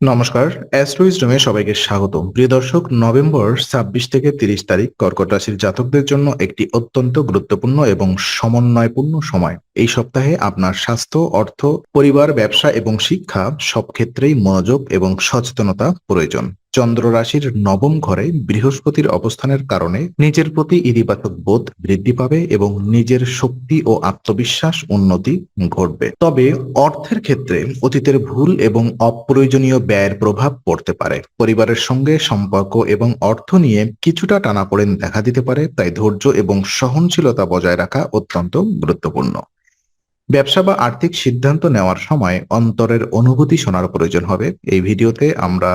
নমস্কার অ্যাস্ট্রোইজডমে সবাইকে স্বাগত প্রিয় দর্শক, নভেম্বর ছাব্বিশ থেকে তিরিশ তারিখ কর্কট রাশির জাতকদের জন্য একটি অত্যন্ত গুরুত্বপূর্ণ এবং সমন্বয়পূর্ণ সময়। এই সপ্তাহে আপনার স্বাস্থ্য, অর্থ, পরিবার, ব্যবসা এবং শিক্ষা সব ক্ষেত্রেই মনোযোগ এবং সচেতনতা প্রয়োজন। চন্দ্র রাশির নবম ঘরে বৃহস্পতির অবস্থানের কারণে নিজের প্রতি ইতিবাচক বোধ বৃদ্ধি পাবে এবং নিজের শক্তি ও আত্মবিশ্বাস উন্নতি ঘটবে। তবে অর্থের ক্ষেত্রে অতীতের ভুল এবং অপ্রয়োজনীয় ব্যয়ের প্রভাব পড়তে পারে। পরিবারের সঙ্গে সম্পর্ক এবং অর্থ নিয়ে কিছুটা টানাপোড়েন দেখা দিতে পারে, তাই ধৈর্য এবং সহনশীলতা বজায় রাখা অত্যন্ত গুরুত্বপূর্ণ। ব্যবসা বা আর্থিক সিদ্ধান্ত নেওয়ার সময় অন্তরের অনুভূতি শোনার প্রয়োজন হবে। এই ভিডিওতে আমরা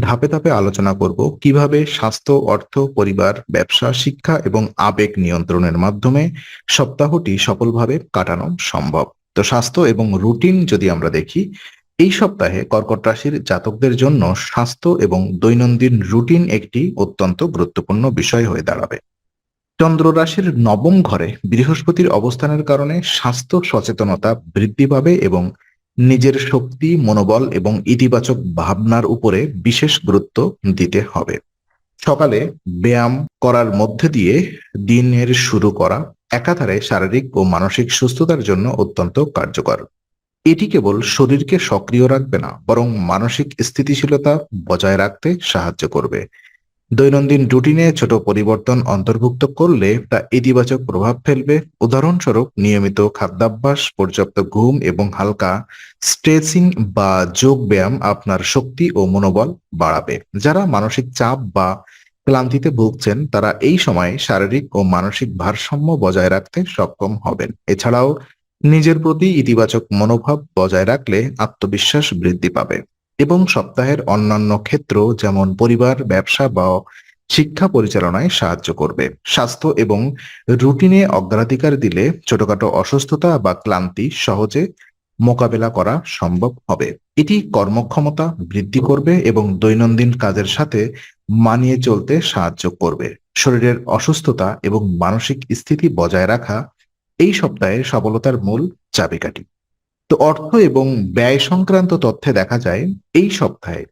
ধাপে ধাপে আলোচনা করব কীভাবে স্বাস্থ্য, অর্থ, পরিবার, ব্যবসা, শিক্ষা এবং আবেগ নিয়ন্ত্রণের মাধ্যমে সপ্তাহটি সফলভাবে কাটানো সম্ভব। তো স্বাস্থ্য এবং রুটিন যদি আমরা দেখি, এই সপ্তাহে কর্কট রাশির জাতকদের জন্য স্বাস্থ্য এবং দৈনন্দিন রুটিন একটি অত্যন্ত গুরুত্বপূর্ণ বিষয় হয়ে দাঁড়াবে। চন্দ্র রাশির নবম ঘরে বৃহস্পতির অবস্থানের কারণে স্বাস্থ্য সচেতনতা বৃদ্ধি পাবে এবং নিজের শক্তি, মনোবল এবং ইতিবাচক ভাবনার উপরে বিশেষ গুরুত্ব দিতে হবে। সকালে ব্যায়াম করার মধ্যে দিয়ে দিনের শুরু করা একাধারে শারীরিক ও মানসিক সুস্থতার জন্য অত্যন্ত কার্যকর। এটি কেবল শরীরকে সক্রিয় রাখবে না, বরং মানসিক স্থিতিশীলতা বজায় রাখতে সাহায্য করবে। দৈনন্দিন রুটিনে ছোট পরিবর্তন অন্তর্ভুক্ত করলে তা ইতিবাচক প্রভাব ফেলবে। উদাহরণস্বরূপ, নিয়মিত খাদ্যাভ্যাস, পর্যাপ্ত ঘুম এবং হালকা স্ট্রেচিং বা যোগ ব্যায়াম আপনার শক্তি ও মনোবল বাড়াবে। যারা মানসিক চাপ বা ক্লান্তিতে ভুগছেন, তারা এই সময়ে শারীরিক ও মানসিক ভারসাম্য বজায় রাখতে সক্ষম হবেন। এছাড়াও, নিজের প্রতি ইতিবাচক মনোভাব বজায় রাখলে আত্মবিশ্বাস বৃদ্ধি পাবে। এবং সপ্তাহের অন্যান্য ক্ষেত্র যেমন পরিবার, ব্যবসা বা শিক্ষা পরিচালনায় সাহায্য করবে। স্বাস্থ্য এবং রুটিনে অগ্রাধিকার দিলে ছোটখাটো অসুস্থতা বা ক্লান্তি সহজে মোকাবেলা করা সম্ভব হবে। এটি কর্মক্ষমতা বৃদ্ধি করবে এবং দৈনন্দিন কাজের সাথে মানিয়ে চলতে সাহায্য করবে। শরীরের অসুস্থতা এবং মানসিক স্থিতি বজায় রাখা এই সপ্তাহে সফলতার মূল চাবিকাঠি। তো অর্থ এবং ব্যয় সংক্রান্ত তথ্যে দেখা যায়, এই সপ্তাহে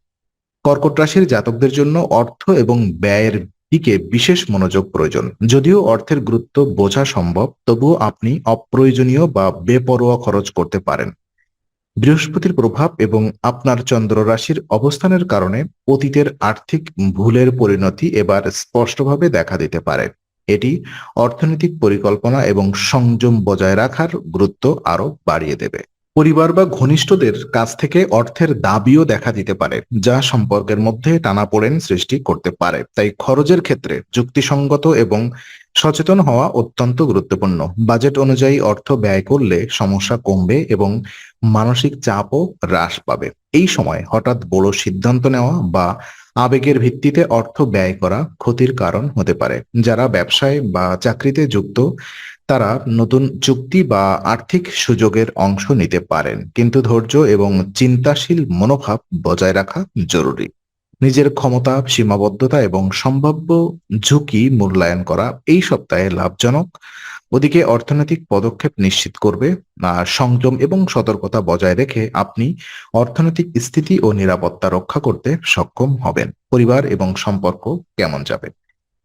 কর্কট রাশির জাতকদের জন্য অর্থ এবং ব্যয়ের দিকে বিশেষ মনোযোগ প্রয়োজন। যদিও অর্থের গুরুত্ব বোঝা সম্ভব, তবুও আপনি অপ্রয়োজনীয় বা বেপরোয়া খরচ করতে পারেন। বৃহস্পতির প্রভাব এবং আপনার চন্দ্র রাশির অবস্থানের কারণে অতীতের আর্থিক ভুলের পরিণতি এবার স্পষ্টভাবে দেখা দিতে পারে। এটি অর্থনৈতিক পরিকল্পনা এবং সংযম বজায় রাখার গুরুত্ব আরও বাড়িয়ে দেবে। পরিবার বা ঘনিষ্ঠদের কাছ থেকে অর্থের দাবিও দেখা দিতে পারে, যা সম্পর্কের মধ্যে টানাপোড়েন সৃষ্টি করতে পারে। তাই খরচের ক্ষেত্রে যুক্তিসঙ্গত এবং সচেতন হওয়া অত্যন্ত গুরুত্বপূর্ণ। বাজেট অনুযায়ী অর্থ ব্যয় করলে সমস্যা কমবে এবং মানসিক চাপও হ্রাস পাবে। এই সময় হঠাৎ বড় সিদ্ধান্ত নেওয়া বা আবেগের ভিত্তিতে অর্থ ব্যয় করা ক্ষতির কারণ হতে পারে। যারা ব্যবসায় বা চাকরিতে যুক্ত, তারা নতুন চুক্তি বা আর্থিক সুযোগের অংশ নিতে পারেন। কিন্তু ধৈর্য এবং চিন্তাশীল মনোভাব বজায় রাখা জরুরি। নিজের ক্ষমতা, সীমাবদ্ধতা এবং সম্ভাব্য ঝুঁকি মূল্যায়ন করা এই সপ্তাহে লাভজনক। ওদিকে অর্থনৈতিক পদক্ষেপ নিশ্চিত করবে সংযম এবং সতর্কতা বজায় রেখে আপনি অর্থনৈতিক স্থিতি ও নিরাপত্তা রক্ষা করতে সক্ষম হবেন। পরিবার এবং সম্পর্ক কেমন যাবে?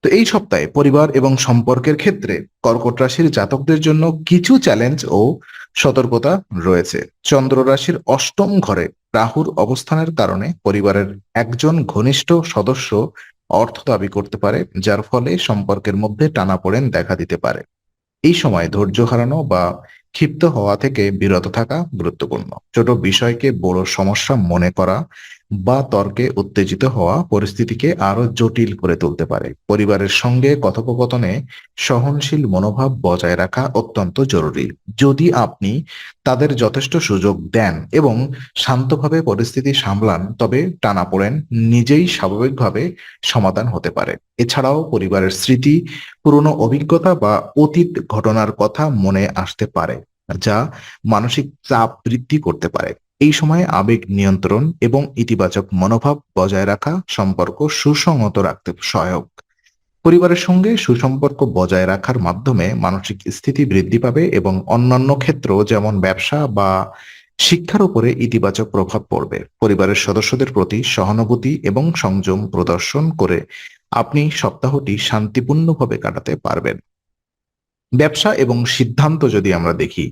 তো এই সপ্তাহে পরিবার এবং সম্পর্কের ক্ষেত্রে কর্কট রাশির জাতকদের জন্য কিছু চ্যালেঞ্জ ও সতর্কতা রয়েছে। চন্দ্র রাশির অষ্টম ঘরে রাহুর অবস্থানের কারণে পরিবারের একজন ঘনিষ্ঠ সদস্য অর্থ দাবি করতে পারে, যার ফলে সম্পর্কের মধ্যে টানাপোড়েন দেখা দিতে পারে। এই সময় ধৈর্য হারানো বা ক্ষিপ্ত হওয়া থেকে বিরত থাকা গুরুত্বপূর্ণ। ছোট বিষয়কে বড় সমস্যা মনে করা বা তর্কে উত্তেজিত হওয়া পরিস্থিতিকে আরও জটিল করে তুলতে পারে। পরিবারের সঙ্গে কথোপকথনে সহনশীল মনোভাব বজায় রাখা অত্যন্ত জরুরি। যদি আপনি তাদের যথেষ্ট সুযোগ দেন এবং শান্তভাবে পরিস্থিতি সামলান, তবে টানাপোড়েন নিজেই স্বাভাবিকভাবে সমাধান হতে পারে। এছাড়াও পরিবারের স্মৃতি, পুরনো অভিজ্ঞতা বা অতীত ঘটনার কথা মনে আসতে পারে, যা মানসিক চাপ বৃদ্ধি করতে পারে। এই সময়ে আবেগ নিয়ন্ত্রণ এবং ইতিবাচক মনোভাব বজায় রাখা সম্পর্ক সুসংহত রাখতে সহায়ক। পরিবারের সঙ্গে সুসম্পর্ক বজায় রাখার মাধ্যমে মানসিক স্থিতি বৃদ্ধি পাবে এবং অন্যান্য ক্ষেত্র যেমন ব্যবসা বা শিক্ষার উপরে ইতিবাচক প্রভাব পড়বে। পরিবারের সদস্যদের প্রতি সহানুভূতি এবং সংযম প্রদর্শন করে আপনি সপ্তাহটি শান্তিপূর্ণভাবে কাটাতে পারবেন। ব্যবসা এবং সিদ্ধান্ত যদি আমরা দেখি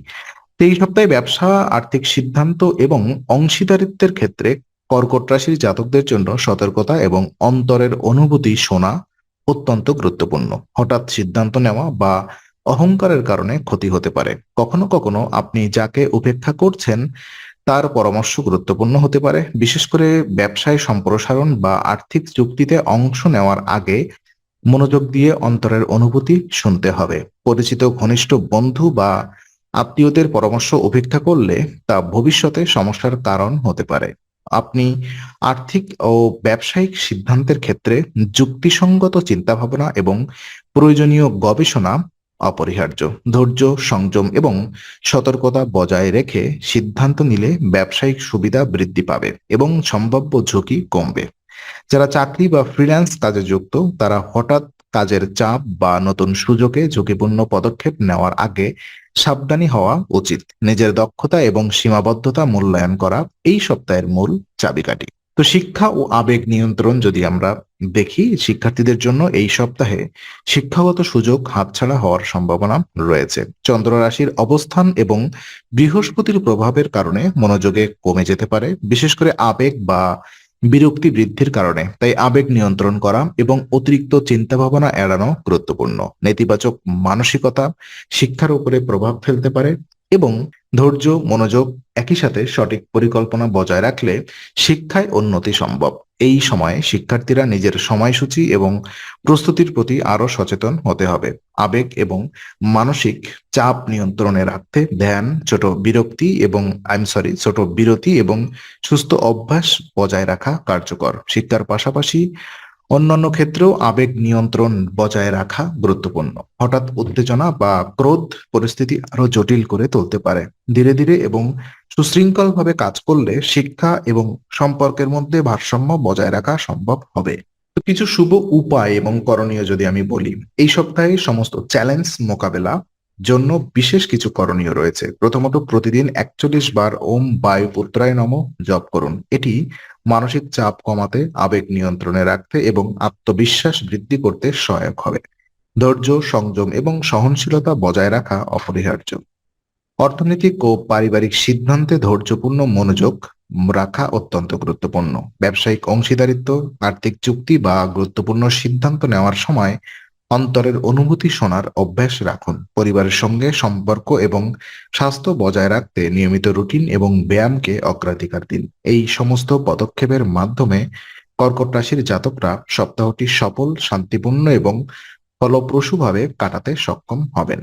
এই সপ্তাহে ব্যবসা, আর্থিক সিদ্ধান্ত এবং অংশীদারিত্বের ক্ষেত্রে কর্কট রাশির জাতকদের জন্য সতর্কতা এবং অন্তরের অনুভূতি শোনা অত্যন্ত গুরুত্বপূর্ণ। হঠাৎ সিদ্ধান্ত নেওয়া বা অহংকারের কারণে ক্ষতি হতে পারে। কখনো কখনো আপনি যাকে উপেক্ষা করছেন তার পরামর্শ গুরুত্বপূর্ণ হতে পারে। বিশেষ করে ব্যবসায় সম্প্রসারণ বা আর্থিক চুক্তিতে অংশ নেওয়ার আগে মনোযোগ দিয়ে অন্তরের অনুভূতি শুনতে হবে। পরিচিত ঘনিষ্ঠ বন্ধু বা আত্মীয়দের পরামর্শ উপেক্ষা করলে তা ভবিষ্যতে সমস্যার কারণ হতে পারে। আপনি আর্থিক ও ব্যবসায়িক সিদ্ধান্তের ক্ষেত্রে যুক্তিসঙ্গত চিন্তাভাবনা এবং প্রয়োজনীয় গবেষণা অপরিহার্য। ধৈর্য, সংযম এবং সতর্কতা বজায় রেখে সিদ্ধান্ত নিলে ব্যবসায়িক সুবিধা বৃদ্ধি পাবে এবং সম্ভাব্য ঝুঁকি কমবে। যারা চাকরি বা ফ্রিল্যান্স কাজে যুক্ত, তারা হঠাৎ কাজের চাপ বা নতুন সুযোগে ঝুঁকিপূর্ণ পদক্ষেপ নেওয়ার আগে সাবধানী হওয়া উচিত। নিজের দক্ষতা এবং সীমাবদ্ধতা মূল্যায়ন করা এই সপ্তাহের মূল চাবিকাঠি। তো শিক্ষা ও আবেগ নিয়ন্ত্রণ যদি আমরা দেখি, শিক্ষার্থীদের জন্য এই সপ্তাহে শিক্ষাগত সুযোগ হাতছাড়া হওয়ার সম্ভাবনা রয়েছে। চন্দ্র রাশির অবস্থান এবং বৃহস্পতির প্রভাবের কারণে মনোযোগে কমে যেতে পারে। বিশেষ করে আবেগ বা বিরক্তি বৃদ্ধির কারণে, তাই আবেগ নিয়ন্ত্রণ করা এবং অতিরিক্ত চিন্তা ভাবনা এড়ানো গুরুত্বপূর্ণ। নেতিবাচক মানসিকতা শিক্ষার উপরে প্রভাব ফেলতে পারে এবং ধৈর্য, মনোযোগ একই সাথে সঠিক পরিকল্পনা বজায় রাখলে শিক্ষায় উন্নতি সম্ভব। এই সময়ে শিক্ষার্থীরা নিজের সময়সূচি এবং প্রস্তুতির প্রতি আরও সচেতন হতে হবে। আবেগ এবং মানসিক চাপ নিয়ন্ত্রণে রাখতে ধ্যান, ছোট বিরক্তি এবং আইম সরি ছোট বিরতি এবং সুস্থ অভ্যাস বজায় রাখা কার্যকর। শিক্ষার পাশাপাশি অন্যান্য ক্ষেত্রেও আবেগ নিয়ন্ত্রণ বজায় রাখা গুরুত্বপূর্ণ। হঠাৎ উত্তেজনা বা ক্রোধ পরিস্থিতি আরও জটিল করে তুলতে পারে। ধীরে ধীরে এবং সুশৃঙ্খলভাবে কাজ করলে শিক্ষা এবং সম্পর্কের মধ্যে ভারসাম্য বজায় রাখা সম্ভব হবে। কিছু শুভ উপায় এবং করণীয় যদি আমি বলি, এই সপ্তাহে সমস্ত চ্যালেঞ্জ মোকাবেলা জন্য বিশেষ কিছু করণীয় রয়েছে। প্রথমত প্রতিদিন একচল্লিশ বার ওম বায়ু পুত্রায় নম জপ করুন। এটি মানসিক চাপ কমাতে, আবেগ নিয়ন্ত্রণে রাখতে এবং আত্মবিশ্বাস বৃদ্ধি করতে সহায়ক হবে। ধৈর্য, সংযম এবং সহনশীলতা বজায় রাখা অপরিহার্য। অর্থনৈতিক ও পারিবারিক সিদ্ধান্তে ধৈর্যপূর্ণ মনোযোগ রাখা অত্যন্ত গুরুত্বপূর্ণ। ব্যবসায়িক অংশীদারিত্ব, আর্থিক চুক্তি বা গুরুত্বপূর্ণ সিদ্ধান্ত নেওয়ার সময় অন্তরের অনুভূতি শোনার অভ্যাস রাখুন। পরিবারের সঙ্গে সম্পর্ক এবং স্বাস্থ্য বজায় রাখতে নিয়মিত রুটিন এবং ব্যায়ামকে অগ্রাধিকার দিন। এই সমস্ত পদক্ষেপের মাধ্যমে কর্কট রাশির জাতকরা সপ্তাহটি সফল, শান্তিপূর্ণ এবং ফলপ্রসূভাবে কাটাতে সক্ষম হবেন।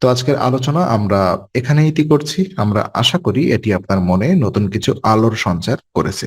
তো আজকের আলোচনা আমরা এখানে ইতি করছি। আমরা আশা করি এটি আপনার মনে নতুন কিছু আলোর সঞ্চার করেছে।